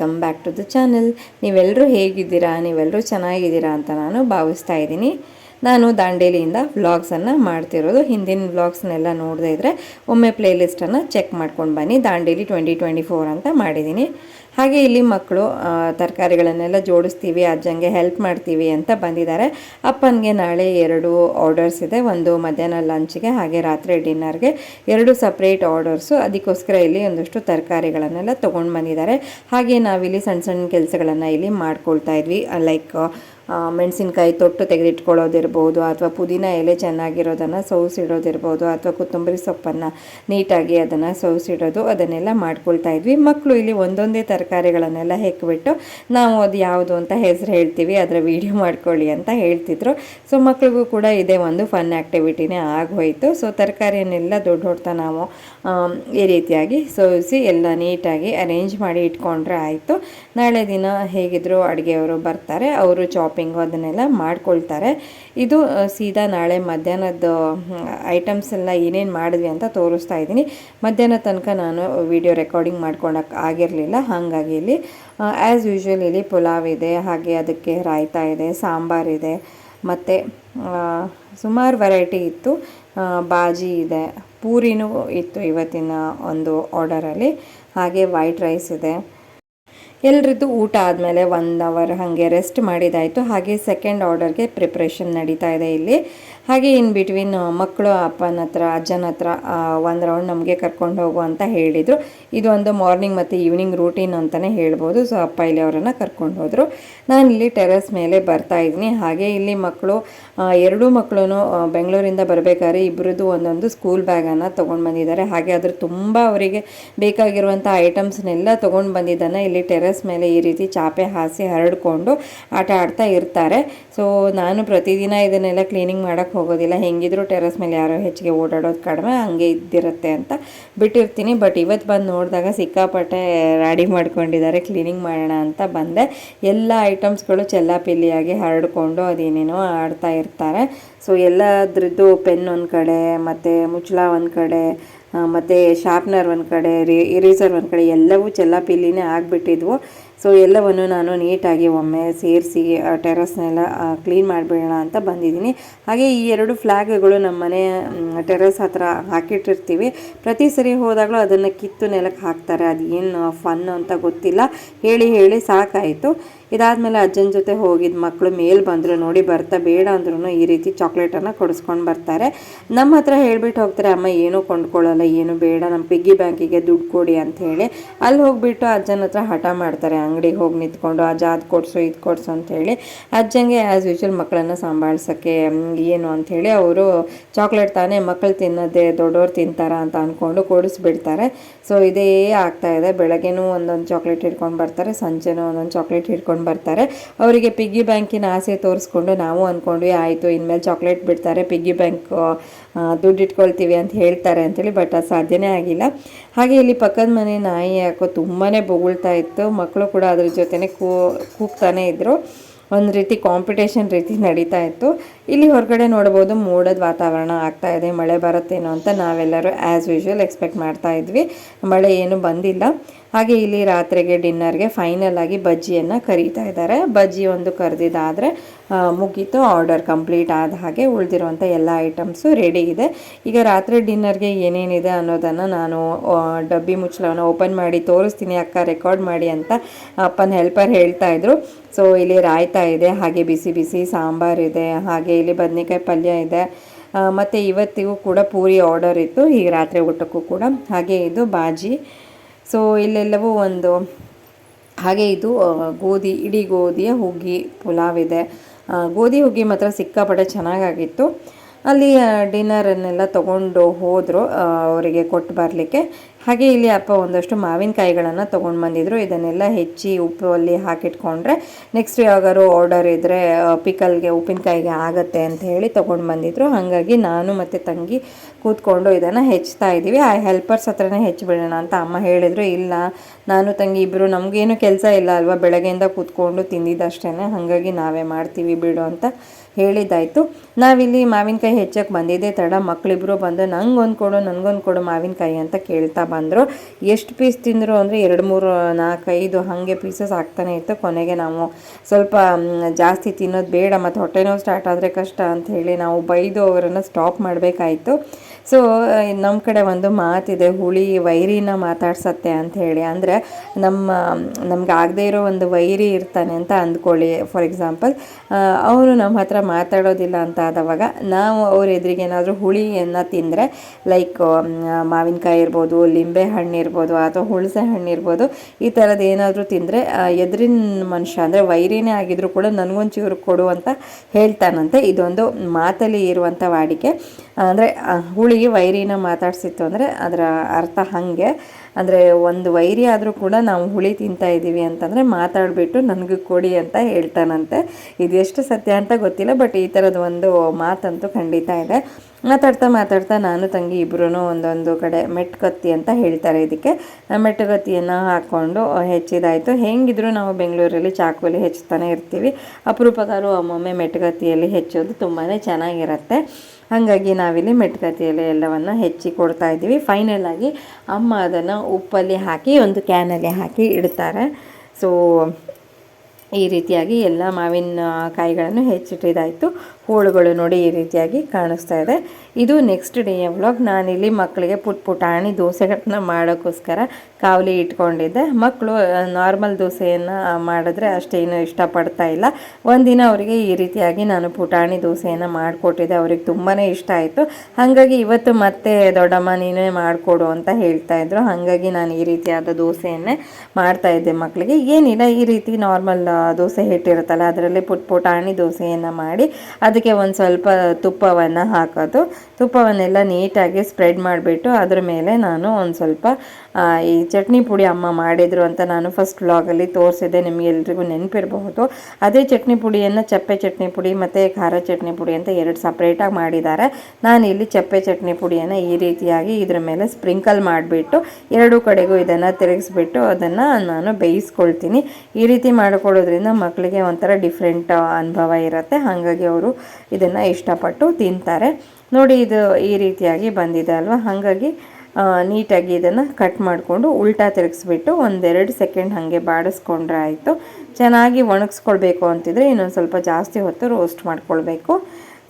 Welcome back to the channel ನೀವೆಲ್ಲರೂ ಹೇಗಿದ್ದೀರಾ? ನೀವೆಲ್ಲರೂ ಚೆನ್ನಾಗಿದ್ದೀರಾ ಅಂತ ನಾನು ಭಾವಿಸ್ತಾ ಇದ್ದೀನಿ. ನಾನು ದಾಂಡೇಲಿಯಿಂದ ವ್ಲಾಗ್ಸನ್ನು ಮಾಡ್ತಿರೋದು. ಹಿಂದಿನ ವ್ಲಾಗ್ಸ್ನೆಲ್ಲ ನೋಡದೇ ಇದ್ದರೆ ಒಮ್ಮೆ ಪ್ಲೇಲಿಸ್ಟನ್ನು ಚೆಕ್ ಮಾಡ್ಕೊಂಡು ಬನ್ನಿ. ದಾಂಡೇಲಿ ಟ್ವೆಂಟಿ ಟ್ವೆಂಟಿ ಫೋರ್ ಅಂತ ಮಾಡಿದ್ದೀನಿ. ಹಾಗೆ ಇಲ್ಲಿ ಮಕ್ಕಳು ತರಕಾರಿಗಳನ್ನೆಲ್ಲ ಜೋಡಿಸ್ತೀವಿ, ಅಜ್ಜಂಗೆ ಹೆಲ್ಪ್ ಮಾಡ್ತೀವಿ ಅಂತ ಬಂದಿದ್ದಾರೆ. ಅಪ್ಪನಿಗೆ ನಾಳೆ ಎರಡು ಆರ್ಡರ್ಸ್ ಇದೆ, ಒಂದು ಮಧ್ಯಾಹ್ನ ಲಂಚ್ಗೆ ಹಾಗೆ ರಾತ್ರಿ ಡಿನ್ನರ್ಗೆ ಎರಡು ಸಪ್ರೇಟ್ ಆರ್ಡರ್ಸು ಅದಕ್ಕೋಸ್ಕರ ಇಲ್ಲಿ ಒಂದಷ್ಟು ತರಕಾರಿಗಳನ್ನೆಲ್ಲ ತೊಗೊಂಡು ಬಂದಿದ್ದಾರೆ. ಹಾಗೆ ನಾವಿಲ್ಲಿ ಸಣ್ಣ ಸಣ್ಣ ಕೆಲಸಗಳನ್ನು ಇಲ್ಲಿ ಮಾಡ್ಕೊಳ್ತಾ ಇದ್ವಿ. ಲೈಕ್ ಮೆಣಸಿನ್ಕಾಯಿ ತೊಟ್ಟು ತೆಗೆದಿಟ್ಕೊಳ್ಳೋದಿರ್ಬೋದು ಅಥವಾ ಪುದೀನ ಎಲೆ ಚೆನ್ನಾಗಿರೋದನ್ನು ಸೋಸಿಡೋದಿರ್ಬೋದು ಅಥವಾ ಕೊತ್ತಂಬರಿ ಸೊಪ್ಪನ್ನು ನೀಟಾಗಿ ಅದನ್ನು ಸೋಸಿಡೋದು, ಅದನ್ನೆಲ್ಲ ಮಾಡ್ಕೊಳ್ತಾ ಇದ್ವಿ. ಮಕ್ಕಳು ಇಲ್ಲಿ ಒಂದೊಂದೇ ತರಕಾರಿಗಳನ್ನೆಲ್ಲ ಹೆಕ್ಬಿಟ್ಟು ನಾವು ಅದು ಯಾವುದು ಅಂತ ಹೆಸರು ಹೇಳ್ತೀವಿ, ಅದರ ವಿಡಿಯೋ ಮಾಡ್ಕೊಳ್ಳಿ ಅಂತ ಹೇಳ್ತಿದ್ರು. ಸೊ ಮಕ್ಳಿಗೂ ಕೂಡ ಇದೇ ಒಂದು ಫನ್ ಆ್ಯಕ್ಟಿವಿಟಿನೇ ಆಗೋಯಿತು ಸೊ ತರಕಾರಿಯನ್ನೆಲ್ಲ ದೊಡ್ಡ ಹೊಡ್ತಾ ನಾವು ಈ ರೀತಿಯಾಗಿ ಸೋಸಿ ಎಲ್ಲ ನೀಟಾಗಿ ಅರೇಂಜ್ ಮಾಡಿ ಇಟ್ಕೊಂಡ್ರೆ ಆಯಿತು. ನಾಳೆ ದಿನ ಹೇಗಿದ್ರು ಅಡುಗೆಯವರು ಬರ್ತಾರೆ, ಅವರು ಚಾಪಿಂಗು ಅದನ್ನೆಲ್ಲ ಮಾಡ್ಕೊಳ್ತಾರೆ. ಇದು ಸೀದಾ ನಾಳೆ ಮಧ್ಯಾಹ್ನದ ಐಟಮ್ಸ್ ಎಲ್ಲ ಏನೇನು ಮಾಡಿದ್ವಿ ಅಂತ ತೋರಿಸ್ತಾ ಇದ್ದೀನಿ. ಮಧ್ಯಾಹ್ನ ತನಕ ನಾನು ವಿಡಿಯೋ ರೆಕಾರ್ಡಿಂಗ್ ಮಾಡ್ಕೊಳಕ್ಕೆ ಆಗಿರಲಿಲ್ಲ, ಹಾಗಾಗಿ ಇಲ್ಲಿ ಆ್ಯಸ್ ಯೂಶ್ವಲ್ ಇಲ್ಲಿ ಪುಲಾವ್ ಇದೆ, ಹಾಗೆ ಅದಕ್ಕೆ ರಾಯ್ತಾ ಇದೆ ಸಾಂಬಾರಿದೆ ಮತ್ತು ಸುಮಾರು ವೆರೈಟಿ ಇತ್ತು. ಬಾಜಿ ಇದೆ, ಪೂರಿನೂ ಇತ್ತು ಇವತ್ತಿನ ಒಂದು ಆರ್ಡರಲ್ಲಿ ಹಾಗೆ ವೈಟ್ ರೈಸ್ ಇದೆ. ಎಲ್ರದ್ದು ಊಟ ಆದಮೇಲೆ ಒಂದು ಅವರ್ ಹಾಗೆ ರೆಸ್ಟ್ ಮಾಡಿದಾಯಿತು. ಹಾಗೆ ಸೆಕೆಂಡ್ ಆರ್ಡರ್ಗೆ ಪ್ರಿಪ್ರೇಷನ್ ನಡೀತಾ ಇದೆ ಇಲ್ಲಿ. ಹಾಗೆ ಇನ್ ಬಿಟ್ವೀನ್ ಮಕ್ಕಳು, ಅಪ್ಪನ ಹತ್ರ, ಅಜ್ಜನ ಹತ್ರ ಒಂದು ರೌಂಡ್ ನಮಗೆ ಕರ್ಕೊಂಡು ಹೋಗು ಅಂತ ಹೇಳಿದರು. ಒಂದು ಮಾರ್ನಿಂಗ್ ಮತ್ತು ಈವ್ನಿಂಗ್ ರೂಟೀನ್ ಅಂತಲೇ ಹೇಳ್ಬೋದು. ಸೊ ಅಪ್ಪ ಇಲ್ಲಿ ಅವರನ್ನು ಕರ್ಕೊಂಡು ಹೋದರು. ನಾನು ಇಲ್ಲಿ ಟೆರೆಸ್ ಮೇಲೆ ಬರ್ತಾ ಇದ್ದೀನಿ. ಹಾಗೆ ಇಲ್ಲಿ ಮಕ್ಕಳು ಎರಡೂ ಮಕ್ಕಳು ಬೆಂಗಳೂರಿಂದ ಬರಬೇಕಾದ್ರೆ ಇಬ್ಬರದ್ದು ಒಂದೊಂದು ಸ್ಕೂಲ್ ಬ್ಯಾಗನ್ನು ತೊಗೊಂಡು ಬಂದಿದ್ದಾರೆ. ಹಾಗೆ ಅದ್ರ ತುಂಬ ಅವರಿಗೆ ಬೇಕಾಗಿರುವಂಥ ಐಟಮ್ಸ್ನೆಲ್ಲ ತೊಗೊಂಡು ಬಂದಿದ್ದಾನೆ. ಇಲ್ಲಿ ಟೆರೆಸ್ ಮೇಲೆ ಈ ರೀತಿ ಚಾಪೆ ಹಾಸಿ ಹರಡ್ಕೊಂಡು ಆಟ ಆಡ್ತಾ ಇರ್ತಾರೆ. ಸೊ ನಾನು ಪ್ರತಿದಿನ ಇದನ್ನೆಲ್ಲ ಕ್ಲೀನಿಂಗ್ ಮಾಡೋಕ್ಕೆ ಹೋಗೋದಿಲ್ಲ. ಹೆಂಗಿದ್ರು ಟೆರೆಸ್ ಮೇಲೆ ಯಾರೋ ಹೆಚ್ಚಿಗೆ ಓಡಾಡೋದು ಕಡಿಮೆ, ಹಂಗೆ ಇದ್ದಿರುತ್ತೆ ಅಂತ ಬಿಟ್ಟಿರ್ತೀನಿ. ಬಟ್ ಇವತ್ತು ಬಂದು ನೋಡಿದಾಗ ಸಿಕ್ಕಾಪಟ್ಟೆ ರೆಡಿ ಮಾಡ್ಕೊಂಡಿದ್ದಾರೆ. ಕ್ಲೀನಿಂಗ್ ಮಾಡೋಣ ಅಂತ ಬಂದೆ. ಎಲ್ಲ ಐಟಮ್ಸ್ಗಳು ಚೆಲ್ಲಾಪಿಲ್ಲಿಯಾಗಿ ಹರಡ್ಕೊಂಡು ಅದೇನೇನೋ ಆಡ್ತಾ ಇರ್ತಾರೆ. ಸೊ ಎಲ್ಲದ್ರದ್ದು ಪೆನ್ ಒಂದು ಕಡೆ, ಮತ್ತು ಮುಚ್ಚಳ ಒಂದು ಕಡೆ ಮತ್ತು ಶಾರ್ಪ್ನರ್ ಒಂದು ಕಡೆ ರಿ ಇರೇಸರ್ ಒಂದು ಕಡೆ ಎಲ್ಲವೂ ಚೆಲ್ಲಾಪಿಲ್ಲಿನೇ ಆಗಿಬಿಟ್ಟಿದ್ವು. ಸೊ ಎಲ್ಲವನ್ನು ನಾನು ನೀಟಾಗಿ ಒಮ್ಮೆ ಸೇರಿಸಿ ಟೆರಸ್ನೆಲ್ಲ ಕ್ಲೀನ್ ಮಾಡಿಬಿಡೋಣ ಅಂತ ಬಂದಿದ್ದೀನಿ. ಹಾಗೆ ಈ ಎರಡು ಫ್ಲ್ಯಾಗ್ಗಳು ನಮ್ಮ ಮನೆ ಟೆರಸ್ ಹತ್ರ ಹಾಕಿಟ್ಟಿರ್ತೀವಿ. ಪ್ರತಿ ಸರಿ ಹೋದಾಗಲೂ ಅದನ್ನು ಕಿತ್ತು ನೆಲಕ್ಕೆ ಹಾಕ್ತಾರೆ. ಅದು ಏನು ಫನ್ ಅಂತ ಗೊತ್ತಿಲ್ಲ. ಹೇಳಿ ಹೇಳಿ ಸಾಕಾಯಿತು. ಇದಾದಮೇಲೆ ಅಜ್ಜನ ಜೊತೆ ಹೋಗಿದ್ದ ಮಕ್ಕಳು ಮೇಲ್ ಬಂದರು, ನೋಡಿ ಬರ್ತಾ ಬೇಡ ಅಂದ್ರೂ ಈ ರೀತಿ ಚಾಕ್ಲೇಟನ್ನು ಕೊಡಿಸ್ಕೊಂಡು ಬರ್ತಾರೆ. ನಮ್ಮ ಹತ್ರ ಹೇಳ್ಬಿಟ್ಟು ಹೋಗ್ತಾರೆ, ಅಮ್ಮ, ಏನೂ ಕೊಂಡ್ಕೊಳ್ಳಲ್ಲ ಏನು ಬೇಡ ನಮ್ಮ ಪಿಗ್ಗಿ ಬ್ಯಾಂಕಿಗೆ ದುಡ್ಡು ಕೊಡಿ ಅಂತ ಹೇಳಿ. ಅಲ್ಲಿ ಹೋಗ್ಬಿಟ್ಟು ಅಜ್ಜನ ಹತ್ರ ಹಠ ಮಾಡ್ತಾರೆ, ಅಂಗಡಿಗೆ ಹೋಗಿ ನಿಂತ್ಕೊಂಡು, ಅಜ್ಜ, ಅದು ಕೊಡಿಸು, ಇದು ಕೊಡಿಸು ಅಂಥೇಳಿ ಅಜ್ಜಂಗೆ ಆ್ಯಸ್ ಯೂಶ್ವಲ್ ಮಕ್ಕಳನ್ನು ಸಂಭಾಳಿಸೋಕ್ಕೆ ಏನು? ಅಂಥೇಳಿ ಅವರು ಚಾಕ್ಲೇಟ್ ತಾನೇ ಮಕ್ಕಳು ತಿನ್ನೋದೇ ದೊಡ್ಡವ್ರು ತಿಂತಾರ ಅಂತ ಅಂದ್ಕೊಂಡು ಕೊಡಿಸ್ಬಿಡ್ತಾರೆ. ಸೊ ಇದೇ ಆಗ್ತಾ ಇದೆ. ಬೆಳಗ್ಗೆನೂ ಒಂದೊಂದು ಚಾಕ್ಲೇಟ್ ಹಿಡ್ಕೊಂಡು ಬರ್ತಾರೆ, ಸಂಜೆನೂ ಒಂದೊಂದು ಚಾಕ್ಲೇಟ್ ಹಿಡ್ಕೊಂಡು ಬರ್ತಾರೆ. ಅವರಿಗೆ ಪಿಗ್ಗಿ ಬ್ಯಾಂಕಿನ ಆಸೆ ತೋರಿಸ್ಕೊಂಡು ನಾವು ಅಂದ್ಕೊಂಡ್ವಿ ಆಯಿತು, ಇನ್ಮೇಲೆ ಚಾಕ್ಲೇಟ್ ಬಿಡ್ತಾರೆ ಪಿಗ್ಗಿ ಬ್ಯಾಂಕ್ ದುಡ್ಡು ಇಟ್ಕೊಳ್ತೀವಿ ಅಂತ ಹೇಳ್ತಾರೆ ಅಂತೇಳಿ ಬಟ್ ಅದು ಸಾಧ್ಯನೇ ಆಗಿಲ್ಲ. ಹಾಗೆ ಇಲ್ಲಿ ಪಕ್ಕದ ಮನೆ ನಾಯಿ ಯಾಕೋ ತುಂಬಾ ಬೊಗಳ್ತಾ ಇತ್ತು. ಮಕ್ಕಳು ಕೂಡ ಅದ್ರ ಜೊತೆನೆ ಕೂ, ಕೂಗ್ತಾನೆ ಇದ್ದರು ಒಂದು ರೀತಿ ಕಾಂಪಿಟೇಷನ್ ರೀತಿ ನಡೀತಾ ಇತ್ತು. ಇಲ್ಲಿ ಹೊರಗಡೆ ನೋಡ್ಬೋದು, ಮೋಡದ ವಾತಾವರಣ ಆಗ್ತಾ ಇದೆ, ಮಳೆ ಬರುತ್ತೇನೋ ಅಂತ ನಾವೆಲ್ಲರೂ ಆ್ಯಸ್ ಯೂಶ್ವಲ್ ಎಕ್ಸ್ಪೆಕ್ಟ್ ಮಾಡ್ತಾ ಇದ್ವಿ. ಮಳೆ ಏನು ಬಂದಿಲ್ಲ. ಹಾಗೆ ಇಲ್ಲಿ ರಾತ್ರಿಗೆ ಡಿನ್ನರ್ಗೆ ಫೈನಲ್ ಆಗಿ ಬಜ್ಜಿಯನ್ನು ಕರೀತಾ ಇದ್ದಾರೆ. ಬಜ್ಜಿ ಒಂದು ಕರೆದಿದ್ದಾದರೆ ಮುಗೀತು, ಆರ್ಡರ್ ಕಂಪ್ಲೀಟ್ ಆದ ಹಾಗೆ ಉಳಿದಿರುವಂಥ ಎಲ್ಲ ಐಟಮ್ಸು ರೆಡಿ ಇದೆ. ಈಗ ರಾತ್ರಿ ಡಿನ್ನರ್ಗೆ ಏನೇನಿದೆ ಅನ್ನೋದನ್ನು ನಾನು ಡಬ್ಬಿ ಮುಚ್ಚಳವನ್ನು ಓಪನ್ ಮಾಡಿ ತೋರಿಸ್ತೀನಿ, ಅಕ್ಕ ರೆಕಾರ್ಡ್ ಮಾಡಿ ಅಂತ ಅಪ್ಪನ ಹೆಲ್ಪರ್ ಹೇಳ್ತಾ ಇದ್ರು. ಸೊ, ಇಲ್ಲಿ ರಾಯ್ತಾ ಇದೆ, ಹಾಗೆ ಬಿಸಿ ಬಿಸಿ ಸಾಂಬಾರಿದೆ ಹಾಗೆ ಇಲ್ಲಿ ಬದನೆಕಾಯಿ ಪಲ್ಯ ಇದೆ. ಮತ್ತು ಇವತ್ತಿಗೂ ಕೂಡ ಪೂರಿ ಆರ್ಡರ್ ಇತ್ತು ಈಗ ರಾತ್ರಿ ಊಟಕ್ಕೂ ಕೂಡ. ಹಾಗೆ ಇದು ಬಾಜಿ. ಸೊ ಇಲ್ಲೆಲ್ಲವೂ ಒಂದು, ಹಾಗೆ ಇದು ಗೋಧಿ, ಇಡೀ ಗೋಧಿಯ ಹುಗ್ಗಿ ಪುಲಾವ್ ಇದೆ ಗೋಧಿ ಹುಗ್ಗಿ ಮಾತ್ರ ಸಿಕ್ಕಾಪಟ್ಟೆ ಚೆನ್ನಾಗಾಗಿತ್ತು. ಅಲ್ಲಿ ಡಿನ್ನರನ್ನೆಲ್ಲ ತೊಗೊಂಡು ಹೋದರು ಅವರಿಗೆ ಕೊಟ್ಟು ಬರಲಿಕ್ಕೆ. ಹಾಗೆ ಇಲ್ಲಿ ಅಪ್ಪ ಒಂದಷ್ಟು ಮಾವಿನಕಾಯಿಗಳನ್ನು ತೊಗೊಂಡು ಬಂದಿದ್ರು. ಇದನ್ನೆಲ್ಲ ಹೆಚ್ಚಿ ಉಪ್ಪು ಅಲ್ಲಿ ಹಾಕಿಟ್ಕೊಂಡ್ರೆ ನೆಕ್ಸ್ಟ್ ಯಾವಾಗಾರು ಆರ್ಡರ್ ಇದ್ದರೆ ಪಿಕಲ್ಗೆ, ಉಪ್ಪಿನಕಾಯಿಗೆ ಆಗತ್ತೆ ಅಂತ ಹೇಳಿ ತೊಗೊಂಡು ಬಂದಿದ್ರು. ಹಾಗಾಗಿ ನಾನು ಮತ್ತು ತಂಗಿ ಕೂತ್ಕೊಂಡು ಇದನ್ನು ಹೆಚ್ಚ್ತಾ ಇದ್ದೀವಿ ಆ ಹೆಲ್ಪರ್ಸ್ ಹತ್ರನೇ ಹೆಚ್ಚಿಬಿಡೋಣ ಅಂತ ಅಮ್ಮ ಹೇಳಿದರು. ಇಲ್ಲ, ನಾನು ತಂಗಿ ಇಬ್ಬರು ನಮಗೇನು ಕೆಲಸ ಇಲ್ಲ ಅಲ್ವಾ? ಬೆಳಗ್ಗೆಯಿಂದ ಕೂತ್ಕೊಂಡು ತಿಂದಿದ್ದಷ್ಟೇ ಹಾಗಾಗಿ ನಾವೇ ಮಾಡ್ತೀವಿ ಬಿಡು ಅಂತ ಹೇಳಿದ್ದಾಯಿತು. ನಾವಿಲ್ಲಿ ಮಾವಿನಕಾಯಿ ಹೆಚ್ಚಕ್ಕೆ ಬಂದಿದ್ದೆ. ತಡ ಮಕ್ಕಳಿಬ್ರು ಬಂದು ನಂಗೊಂದು ಕೊಡು ನನಗೊಂದು ಕೊಡು ಮಾವಿನಕಾಯಿ ಅಂತ ಕೇಳ್ತಾ ಬಂದರು. ಎಷ್ಟು ಪೀಸ್ ತಿಂದರು ಅಂದರೆ ಎರಡು, ಮೂರು ನಾಲ್ಕೈದು ಹಾಗೆ ಪೀಸಸ್ ಆಗ್ತಾನೆ ಇತ್ತು. ಕೊನೆಗೆ ನಾವು ಸ್ವಲ್ಪ ಜಾಸ್ತಿ ತಿನ್ನೋದು ಬೇಡ ಮತ್ತು ಹೊಟ್ಟೆ ನೋವು ಸ್ಟಾರ್ಟ್ ಆದರೆ ಕಷ್ಟ ಅಂತ ಹೇಳಿ ನಾವು ಬೈದು ಅವರನ್ನು ಸ್ಟಾಪ್ ಮಾಡಬೇಕಾಯಿತು. ಸೊ ನಮ್ಮ ಕಡೆ ಒಂದು ಮಾತಿದೆ, ಹುಳಿ ವೈರಿನ ಮಾತಾಡ್ಸತ್ತೆ ಅಂತ ಹೇಳಿ. ಅಂದರೆ ನಮ್ಮ, ನಮ್ಗೆ ಆಗದೇ ಇರೋ ಒಂದು ವೈರಿ ಇರ್ತಾನೆ ಅಂತ ಅಂದ್ಕೊಳ್ಳಿ. ಫಾರ್ ಎಕ್ಸಾಂಪಲ್ ಅವರು ನಮ್ಮ ಹತ್ರ ಮಾತಾಡೋದಿಲ್ಲ ಅಂತ ಆದವಾಗ ನಾವು ಅವ್ರ ಎದುರಿಗೆ ಏನಾದರೂ ಹುಳಿಯನ್ನು ತಿಂದರೆ ಲೈಕ್ ಮಾವಿನಕಾಯಿ ಇರ್ಬೋದು ಲಿಂಬೆ ಹಣ್ಣು ಇರ್ಬೋದು ಅಥವಾ ಹುಳಸೆ ಹಣ್ಣು ಇರ್ಬೋದು, ಈ ಥರದ್ದು ಏನಾದರೂ ತಿಂದರೆ ಎದುರಿನ ಮನುಷ್ಯ ಅಂದರೆ ವೈರಿನೇ ಆಗಿದ್ರು ಕೂಡ ನನಗೊಂದು ಚೂರು ಕೊಡು ಅಂತ ಹೇಳ್ತಾನಂತೆ. ಇದೊಂದು ಮಾತಲ್ಲಿ ಇರುವಂಥ ವಾಡಿಕೆ. ಅಂದರೆ ಹುಳಿ ವೈರಿನ ಮಾತಾಡಿಸಿತ್ತು ಅಂದರೆ ಅದರ ಅರ್ಥ ಹಾಗೆ. ಅಂದರೆ ಒಂದು ವೈರಿ ಆದರೂ ಕೂಡ ನಾವು ಹುಳಿ ತಿಂತಾ ಇದ್ದೀವಿ ಅಂತಂದರೆ ಮಾತಾಡಿಬಿಟ್ಟು ನನಗೆ ಕೊಡಿ ಅಂತ ಹೇಳ್ತಾನಂತೆ. ಇದು ಎಷ್ಟು ಸತ್ಯ ಅಂತ ಗೊತ್ತಿಲ್ಲ ಬಟ್ ಈ ಥರದ ಒಂದು ಮಾತಂತೂ ಖಂಡಿತ ಇದೆ. ಮಾತಾಡ್ತಾ ಮಾತಾಡ್ತಾ ನಾನು ತಂಗಿ ಇಬ್ಬರೂ ಒಂದೊಂದು ಕಡೆ ಮೆಟ್ಕತ್ತಿ ಅಂತ ಹೇಳ್ತಾರೆ ಇದಕ್ಕೆ. ಮೆಟ್ಟುಗತ್ತಿಯನ್ನು ಹಾಕ್ಕೊಂಡು ಹೆಚ್ಚಿದಾಯಿತು. ಹೆಂಗಿದ್ರು ನಾವು ಬೆಂಗಳೂರಲ್ಲಿ ಚಾಕುವಲ್ಲಿ ಹೆಚ್ಚುತ್ತಾನೆ ಇರ್ತೀವಿ. ಅಪರೂಪಗಾರು ಒಮ್ಮೊಮ್ಮೆ ಮೆಟ್ಟುಗತ್ತಿಯಲ್ಲಿ ಹೆಚ್ಚೋದು ತುಂಬಾ ಚೆನ್ನಾಗಿರುತ್ತೆ. ಹಾಗಾಗಿ ನಾವಿಲ್ಲಿ ಮೆಟ್ಕತಿಯಲ್ಲಿ ಎಲ್ಲವನ್ನು ಹೆಚ್ಚಿ ಕೊಡ್ತಾ ಇದ್ದೀವಿ. ಫೈನಲ್ ಆಗಿ ಅಮ್ಮ ಅದನ್ನು ಉಪ್ಪಲ್ಲಿ ಹಾಕಿ, ಒಂದು ಕ್ಯಾನಲ್ಲಿ ಹಾಕಿ ಇಡ್ತಾರೆ. ಸೊ ಈ ರೀತಿಯಾಗಿ ಎಲ್ಲ ಮಾವಿನ ಕಾಯಿಗಳನ್ನು ಹೆಚ್ಚಿಟ್ಟಿದ್ದಾಯಿತು ಹೋಳುಗಳು ನೋಡಿ ಈ ರೀತಿಯಾಗಿ ಕಾಣಿಸ್ತಾ ಇದೆ. ಇದು ನೆಕ್ಸ್ಟ್ ಡೇಯ ವ್ಲಾಗ್ ನಾನಿಲ್ಲಿ ಮಕ್ಕಳಿಗೆ ಪುಟ್ ಪುಟಾಣಿ ದೋಸೆಗಳನ್ನ ಮಾಡೋಕ್ಕೋಸ್ಕರ ಕಾವಲಿ ಇಟ್ಕೊಂಡಿದ್ದೆ. ಮಕ್ಕಳು ನಾರ್ಮಲ್ ದೋಸೆಯನ್ನು ಮಾಡಿದ್ರೆ ಅಷ್ಟೇನು ಇಷ್ಟಪಡ್ತಾ ಇಲ್ಲ. ಒಂದಿನ ಅವರಿಗೆ ಈ ರೀತಿಯಾಗಿ ನಾನು ಪುಟಾಣಿ ದೋಸೆಯನ್ನು ಮಾಡಿಕೊಟ್ಟಿದ್ದೆ. ಅವ್ರಿಗೆ ತುಂಬಾ ಇಷ್ಟ ಆಯಿತು. ಹಾಗಾಗಿ ಇವತ್ತು ಮತ್ತೆ, ದೊಡ್ಡಮ್ಮ, ನೀನೇ ಮಾಡಿಕೊಡು ಅಂತ ಹೇಳ್ತಾ ಇದ್ರು. ಹಾಗಾಗಿ ನಾನು ಈ ರೀತಿಯಾದ ದೋಸೆಯನ್ನೇ ಮಾಡ್ತಾ ಇದ್ದೆ ಮಕ್ಕಳಿಗೆ ಏನಿಲ್ಲ, ಈ ರೀತಿ ನಾರ್ಮಲ್ ದೋಸೆ ಹಿಟ್ಟಿರುತ್ತಲ್ಲ, ಅದರಲ್ಲಿ ಪುಟ್ ಪುಟಾಣಿ ದೋಸೆಯನ್ನು ಮಾಡಿ, ಅದಕ್ಕೆ ಒಂದು ಸ್ವಲ್ಪ ತುಪ್ಪವನ್ನು ಹಾಕೋದು. ತುಪ್ಪವನ್ನೆಲ್ಲ ನೀಟಾಗಿ ಸ್ಪ್ರೆಡ್ ಮಾಡಿಬಿಟ್ಟು ಅದ್ರ ಮೇಲೆ ನಾನು ಒಂದು ಸ್ವಲ್ಪ ಈ ಚಟ್ನಿ ಪುಡಿ ಅಮ್ಮ ಮಾಡಿದರು ಅಂತ ನಾನು ಫಸ್ಟ್ ವ್ಲಾಗಲ್ಲಿ ತೋರಿಸಿದ್ದೆ, ನಿಮಗೆ ಎಲ್ರಿಗೂ ನೆನಪಿರಬಹುದು. ಅದೇ ಚಟ್ನಿ ಪುಡಿಯನ್ನು ಚಪ್ಪೆ ಚಟ್ನಿ ಪುಡಿ ಮತ್ತು ಖಾರ ಚಟ್ನಿ ಪುಡಿ ಅಂತ ಎರಡು ಸಪ್ರೇಟಾಗಿ ಮಾಡಿದ್ದಾರೆ. ನಾನು ಇಲ್ಲಿ ಚಪ್ಪೆ ಚಟ್ನಿ ಪುಡಿಯನ್ನು ಈ ರೀತಿಯಾಗಿ ಇದ್ರ ಮೇಲೆ ಸ್ಪ್ರಿಂಕಲ್ ಮಾಡಿಬಿಟ್ಟು ಎರಡೂ ಕಡೆಗೂ ಇದನ್ನು ತಿರುಗಿಸ್ಬಿಟ್ಟು ಅದನ್ನು ನಾನು ಬೇಯಿಸ್ಕೊಳ್ತೀನಿ. ಈ ರೀತಿ ಮಾಡಿಕೊಡೋದ್ರಿಂದ ಮಕ್ಕಳಿಗೆ ಒಂಥರ ಡಿಫ್ರೆಂಟ್ ಅನುಭವ ಇರುತ್ತೆ. ಹಾಗಾಗಿ ಅವರು ಇದನ್ನು ಇಷ್ಟಪಟ್ಟು ತಿಂತಾರೆ. ನೋಡಿ ಇದು ಈ ರೀತಿಯಾಗಿ ಬಂದಿದೆ ಅಲ್ವಾ? ಹಾಗಾಗಿ ನೀಟಾಗಿ ಇದನ್ನು ಕಟ್ ಮಾಡಿಕೊಂಡು ಉಲ್ಟಾ ತಿರುಗಿಸ್ಬಿಟ್ಟು ಒಂದೆರಡು ಸೆಕೆಂಡ್ ಹಾಗೆ ಬಾಡಿಸ್ಕೊಂಡ್ರೆ ಆಯಿತು. ಚೆನ್ನಾಗಿ ಒಣಗಿಸ್ಕೊಳ್ಬೇಕು ಅಂತಿದ್ರೆ ಇನ್ನೊಂದು ಸ್ವಲ್ಪ ಜಾಸ್ತಿ ಹೊತ್ತು ರೋಸ್ಟ್ ಮಾಡ್ಕೊಳ್ಬೇಕು.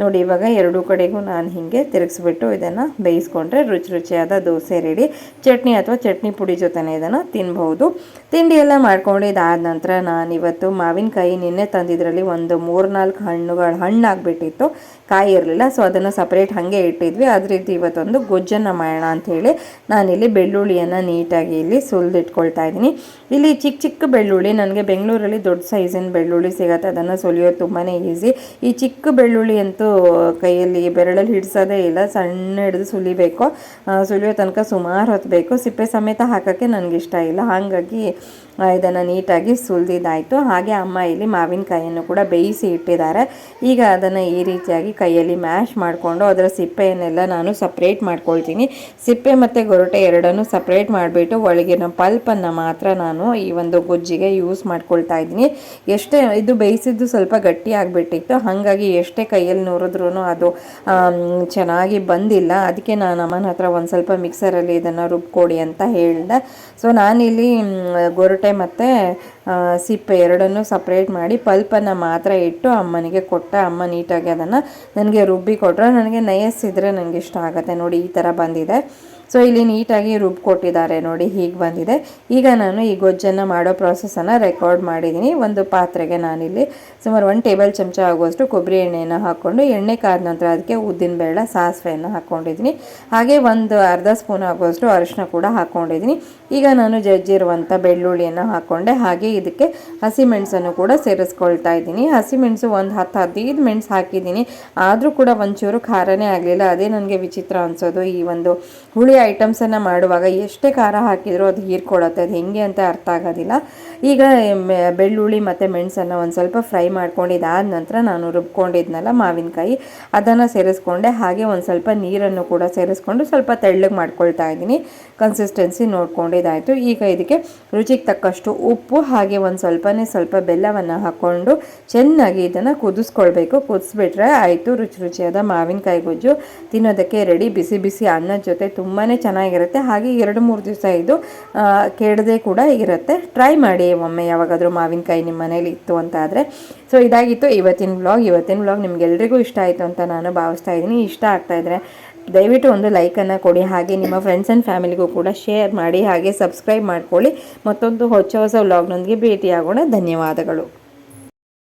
ನೋಡಿ, ಇವಾಗ ಎರಡೂ ಕಡೆಗೂ ನಾನು ಹೀಗೆ ತಿರುಗಿಸ್ಬಿಟ್ಟು ಇದನ್ನು ಬೇಯಿಸ್ಕೊಂಡ್ರೆ ರುಚಿ ರುಚಿಯಾದ ದೋಸೆ ರೆಡಿ. ಚಟ್ನಿ ಅಥವಾ ಚಟ್ನಿ ಪುಡಿ ಜೊತೆನೇ ಇದನ್ನು ತಿನ್ಬಹುದು. ತಿಂಡಿ ಎಲ್ಲ ಮಾಡ್ಕೊಂಡು ಇದಾದ ನಂತರ ನಾನು ಇವತ್ತು ಮಾವಿನಕಾಯಿ ನಿನ್ನೆ ತಂದಿದ್ರಲ್ಲಿ ಒಂದು ಮೂರ್ನಾಲ್ಕು ಹಣ್ಣುಗಳು ಹಣ್ಣಾಗ್ಬಿಟ್ಟಿತ್ತು. ಕಾಯಿ ಇರಲಿಲ್ಲ ಸೊ ಅದನ್ನು ಸಪ್ರೇಟ್ ಹಾಗೆ ಇಟ್ಟಿದ್ವಿ. ರೀತಿ ಇವತ್ತೊಂದು ಗೊಜ್ಜನ್ನು ಮಾಡೋಣ ಅಂಥೇಳಿ ನಾನಿಲ್ಲಿ ಬೆಳ್ಳುಳ್ಳಿಯನ್ನು ನೀಟಾಗಿ ಇಲ್ಲಿ ಸುಲಿದಿಟ್ಕೊಳ್ತಾ ಇದ್ದೀನಿ. ಇಲ್ಲಿ ಚಿಕ್ಕ ಚಿಕ್ಕ ಬೆಳ್ಳುಳ್ಳಿ, ನನಗೆ ಬೆಂಗಳೂರಲ್ಲಿ ದೊಡ್ಡ ಸೈಜಿನ ಬೆಳ್ಳುಳ್ಳಿ ಸಿಗುತ್ತೆ. ಅದನ್ನು ಸುಲಿಯೋದು ತುಂಬಾ ಈಸಿ ಈ ಚಿಕ್ಕ ಬೆಳ್ಳುಳ್ಳಿ ಅಂತೂ ಕೈಯಲ್ಲಿ ಬೆರಳಲ್ಲಿ ಹಿಡಿಸೋದೇ ಇಲ್ಲ, ಸಣ್ಣ ಹಿಡಿದು ಸುಲಿಬೇಕು. ಸುಲಿಯೋ ತನಕ ಸುಮಾರು ಹೊತ್ತಬೇಕು ಸಿಪ್ಪೆ ಸಮೇತ ಹಾಕೋಕ್ಕೆ ಇಷ್ಟ ಇಲ್ಲ. ಹಾಗಾಗಿ ಇದನ್ನು ನೀಟಾಗಿ ಸುಲಿದಿದ್ದಾಯಿತು. ಹಾಗೆ ಅಮ್ಮ ಇಲ್ಲಿ ಮಾವಿನಕಾಯಿಯನ್ನು ಕೂಡ ಬೇಯಿಸಿ ಇಟ್ಟಿದ್ದಾರೆ. ಈಗ ಅದನ್ನು ಈ ರೀತಿಯಾಗಿ ಕೈಯಲ್ಲಿ ಮ್ಯಾಶ್ ಮಾಡಿಕೊಂಡು ಅದರ ಸಿಪ್ಪೆಯನ್ನೆಲ್ಲ ನಾನು ಸಪ್ರೇಟ್ ಮಾಡ್ಕೊಳ್ತೀನಿ. ಸಿಪ್ಪೆ ಮತ್ತು ಗೊರಟೆ ಎರಡನ್ನೂ ಸಪ್ರೇಟ್ ಮಾಡಿಬಿಟ್ಟು ಒಳಗಿನ ಪಲ್ಪನ್ನು ಮಾತ್ರ ನಾನು ಈ ಒಂದು ಗೊಜ್ಜಿಗೆ ಯೂಸ್ ಮಾಡ್ಕೊಳ್ತಾ ಇದ್ದೀನಿ. ಎಷ್ಟೇ ಇದು ಬೇಯಿಸಿದ್ದು ಸ್ವಲ್ಪ ಗಟ್ಟಿ ಆಗಿಬಿಟ್ಟಿತ್ತು. ಹಾಗಾಗಿ ಎಷ್ಟೇ ಕೈಯಲ್ಲಿ ನೋರಿದ್ರೂ ಅದು ಚೆನ್ನಾಗಿ ಬಂದಿಲ್ಲ. ಅದಕ್ಕೆ ನಾನು ಅಮ್ಮನ ಹತ್ರ ಒಂದು ಸ್ವಲ್ಪ ಮಿಕ್ಸರಲ್ಲಿ ಇದನ್ನು ರುಬ್ಕೊಡಿ ಅಂತ ಹೇಳಿದೆ. ಸೊ ನಾನಿಲ್ಲಿ ಗೊರಟೆ ಮತ್ತು ಸಿಪ್ಪೆ ಎರಡನ್ನೂ ಸಪ್ರೇಟ್ ಮಾಡಿ ಪಲ್ಪನ್ನು ಮಾತ್ರ ಇಟ್ಟು ಅಮ್ಮನಿಗೆ ಕೊಟ್ಟ ಅಮ್ಮ ನೀಟಾಗಿ ಅದನ್ನು ನನಗೆ ರುಬ್ಬಿ ಕೊಟ್ಟರು ನನಗೆ ನಯಸ್ಸಿದ್ರೆ ನನಗೆ ಇಷ್ಟ ಆಗುತ್ತೆ. ನೋಡಿ, ಈ ಥರ ಬಂದಿದೆ. ಸೊ ಇಲ್ಲಿ ನೀಟಾಗಿ ರುಬ್ಕೊಟ್ಟಿದ್ದಾರೆ ನೋಡಿ, ಹೀಗೆ ಬಂದಿದೆ. ಈಗ ನಾನು ಈ ಗೊಜ್ಜನ್ನು ಮಾಡೋ ಪ್ರಾಸೆಸನ್ನು ರೆಕಾರ್ಡ್ ಮಾಡಿದ್ದೀನಿ. ಒಂದು ಪಾತ್ರೆಗೆ ನಾನಿಲ್ಲಿ ಸುಮಾರು ಒಂದು ಟೇಬಲ್ ಚಮಚ ಆಗುವಷ್ಟು ಕೊಬ್ಬರಿ ಎಣ್ಣೆಯನ್ನು ಹಾಕ್ಕೊಂಡು, ಎಣ್ಣೆ ಕಾದ ನಂತರ ಅದಕ್ಕೆ ಉದ್ದಿನ ಬೇಳೆ, ಸಾಸಿವೆಯನ್ನು ಹಾಕ್ಕೊಂಡಿದ್ದೀನಿ ಹಾಗೆ ಒಂದು ಅರ್ಧ ಸ್ಪೂನ್ ಆಗುವಷ್ಟು ಅರಿಶಿನ ಕೂಡ ಹಾಕ್ಕೊಂಡಿದ್ದೀನಿ ಈಗ ನಾನು ಜಜ್ಜಿರುವಂಥ ಬೆಳ್ಳುಳ್ಳಿಯನ್ನು ಹಾಕ್ಕೊಂಡೆ ಹಾಗೆ ಇದಕ್ಕೆ ಹಸಿಮೆಣಸನ್ನು ಕೂಡ ಸೇರಿಸ್ಕೊಳ್ತಾ ಇದ್ದೀನಿ. ಹಸಿಮೆಣಸು ಒಂದು ಹತ್ತು ಹದಿನೈದು ಮೆಣಸು ಹಾಕಿದ್ದೀನಿ. ಆದರೂ ಕೂಡ ಒಂಚೂರು ಖಾರನೇ ಆಗಲಿಲ್ಲ. ಅದೇ ನನಗೆ ವಿಚಿತ್ರ ಅನಿಸೋದು ಈ ಒಂದು ಹುಳಿ ಐಟಮ್ಸನ್ನು ಮಾಡುವಾಗ ಎಷ್ಟೇ ಖಾರ ಹಾಕಿದರೂ ಅದು ಹೀರ್ಕೊಳ್ಳುತ್ತೆ ಅದು ಹೆಂಗೆ ಅಂತ ಅರ್ಥ ಆಗೋದಿಲ್ಲ. ಈಗ ಬೆಳ್ಳುಳ್ಳಿ ಮತ್ತು ಮೆಣಸನ್ನು ಒಂದು ಸ್ವಲ್ಪ ಫ್ರೈ ಮಾಡ್ಕೊಂಡಿದ್ದಾದ ನಂತರ ನಾನು ರುಬ್ಕೊಂಡಿದ್ನಲ್ಲ ಮಾವಿನಕಾಯಿ, ಅದನ್ನು ಸೇರಿಸ್ಕೊಂಡೆ. ಹಾಗೆ ಒಂದು ಸ್ವಲ್ಪ ನೀರನ್ನು ಕೂಡ ಸೇರಿಸ್ಕೊಂಡು ಸ್ವಲ್ಪ ತೆಳ್ಳಗೆ ಮಾಡ್ಕೊಳ್ತಾ ಇದ್ದೀನಿ. ಕನ್ಸಿಸ್ಟೆನ್ಸಿ ನೋಡ್ಕೊಂಡಿದ್ದಾಯಿತು. ಈಗ ಇದಕ್ಕೆ ರುಚಿಗೆ ತಕ್ಕಷ್ಟು ಉಪ್ಪು, ಹಾಗೆ ಒಂದು ಸ್ವಲ್ಪನೇ ಸ್ವಲ್ಪ ಬೆಲ್ಲವನ್ನು ಹಾಕ್ಕೊಂಡು ಚೆನ್ನಾಗಿ ಇದನ್ನು ಕುದಿಸ್ಕೊಳ್ಬೇಕು. ಕುದಿಸ್ಬಿಟ್ರೆ ಆಯಿತು, ರುಚಿ ರುಚಿಯಾದ ಮಾವಿನಕಾಯಿ ಗೊಜ್ಜು. ತಿನ್ನೋದಕ್ಕೆ ರೆಡಿ ಬಿಸಿ ಬಿಸಿ ಅನ್ನದ ಜೊತೆ ತುಂಬಾ ಚೆನ್ನಾಗಿರುತ್ತೆ. ಹಾಗೆ ಎರಡು ಮೂರು ದಿವಸ ಇದು ಕೆಡದೆ ಕೂಡ ಇರುತ್ತೆ. ಟ್ರೈ ಮಾಡಿ ಒಮ್ಮೆ ಯಾವಾಗಾದರೂ ಮಾವಿನಕಾಯಿ ನಿಮ್ಮ ಮನೇಲಿ ಇತ್ತು ಅಂತ ಆದರೆ ಸೊ ಇದಾಗಿತ್ತು. ಇವತ್ತಿನ ಬ್ಲಾಗ್ ಇವತ್ತಿನ ಬ್ಲಾಗ್ ನಿಮ್ಗೆಲ್ರಿಗೂ ಇಷ್ಟ ಆಯಿತು ಅಂತ ನಾನು ಭಾವಿಸ್ತಾ ಇದ್ದೀನಿ. ಇಷ್ಟ ಆಗ್ತಾ ಇದ್ದರೆ ದಯವಿಟ್ಟು ಒಂದು ಲೈಕನ್ನು ಕೊಡಿ, ಹಾಗೆ ನಿಮ್ಮ ಫ್ರೆಂಡ್ಸ್ ಆ್ಯಂಡ್ ಫ್ಯಾಮಿಲಿಗೂ ಕೂಡ ಶೇರ್ ಮಾಡಿ, ಹಾಗೆ ಸಬ್ಸ್ಕ್ರೈಬ್ ಮಾಡ್ಕೊಳ್ಳಿ. ಮತ್ತೊಂದು ಹೊಸ ಹೊಸ ವ್ಲಾಗ್ನೊಂದಿಗೆ ಭೇಟಿಯಾಗೋಣ. ಧನ್ಯವಾದಗಳು.